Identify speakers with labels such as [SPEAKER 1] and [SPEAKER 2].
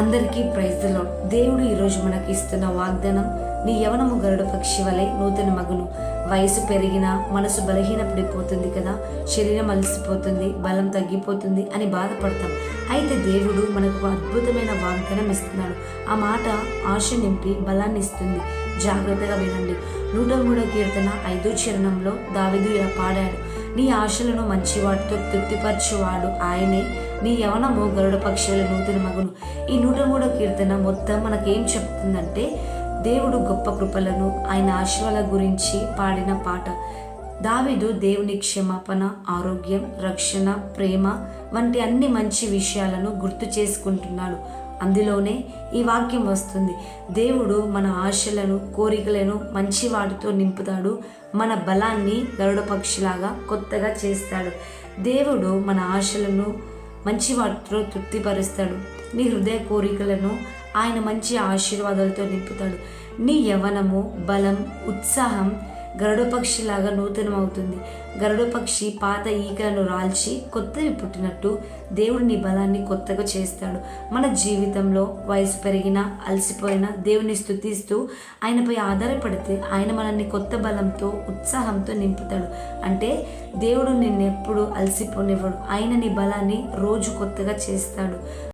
[SPEAKER 1] అందరికీ ప్రైజ్లో దేవుడు ఈరోజు మనకి ఇస్తున్న వాగ్దానం నీ యవనము గరుడ పక్షి వలె నూతన మగును. వయసు పెరిగినా మనసు బలహీనపడిపోతుంది కదా శరీరం అలసిపోతుంది బలం తగ్గిపోతుంది అని బాధపడతాం. అయితే దేవుడు మనకు అద్భుతమైన వాగ్దానం ఇస్తున్నాడు. ఆ మాట ఆశ నింపి బలాన్ని ఇస్తుంది. జాగ్రత్తగా వినండి. నూట మూడో కీర్తన ఐదో చరణంలో దావిదు ఇలా పాడాడు. నీ ఆశలను మంచి వాటితో తృప్తిపరచువాడు ఆయనే. నీ యవనము గరుడ పక్షుల నూతన మగును. ఈ నూట మూడో కీర్తన మొత్తం మనకేం చెప్తుందంటే దేవుడు గొప్ప కృపలను ఆయన ఆశల గురించి పాడిన పాట. దావిదు దేవుని క్షమాపణ ఆరోగ్యం రక్షణ ప్రేమ వంటి అన్ని మంచి విషయాలను గుర్తు చేసుకుంటున్నాడు. అందులోనే ఈ వాక్యం వస్తుంది. దేవుడు మన ఆశలను కోరికలను మంచి వాటితో నింపుతాడు. మన బలాన్ని గరుడ పక్షిలాగా కొత్తగా చేస్తాడు. దేవుడు మన ఆశలను మంచి వాటితో తృప్తిపరుస్తాడు. నీ హృదయ కోరికలను ఆయన మంచి ఆశీర్వాదాలతో నింపుతాడు. నీ యవనము బలం ఉత్సాహం గరుడపక్షిలాగా నూతనమవుతుంది. గరుడపక్షి పాత ఈకలను రాల్చి కొత్తవి పుట్టినట్టు దేవుడు నీ బలాన్ని కొత్తగా చేస్తాడు. మన జీవితంలో వయసు పెరిగినా అలసిపోయినా దేవుని స్థుతిస్తూ ఆయనపై ఆధారపడితే ఆయన మనల్ని కొత్త బలంతో ఉత్సాహంతో నింపుతాడు. అంటే దేవుడు నిన్నెప్పుడు అలసిపోనివ్వడు. ఆయన నీ బలాన్ని రోజు కొత్తగా చేస్తాడు.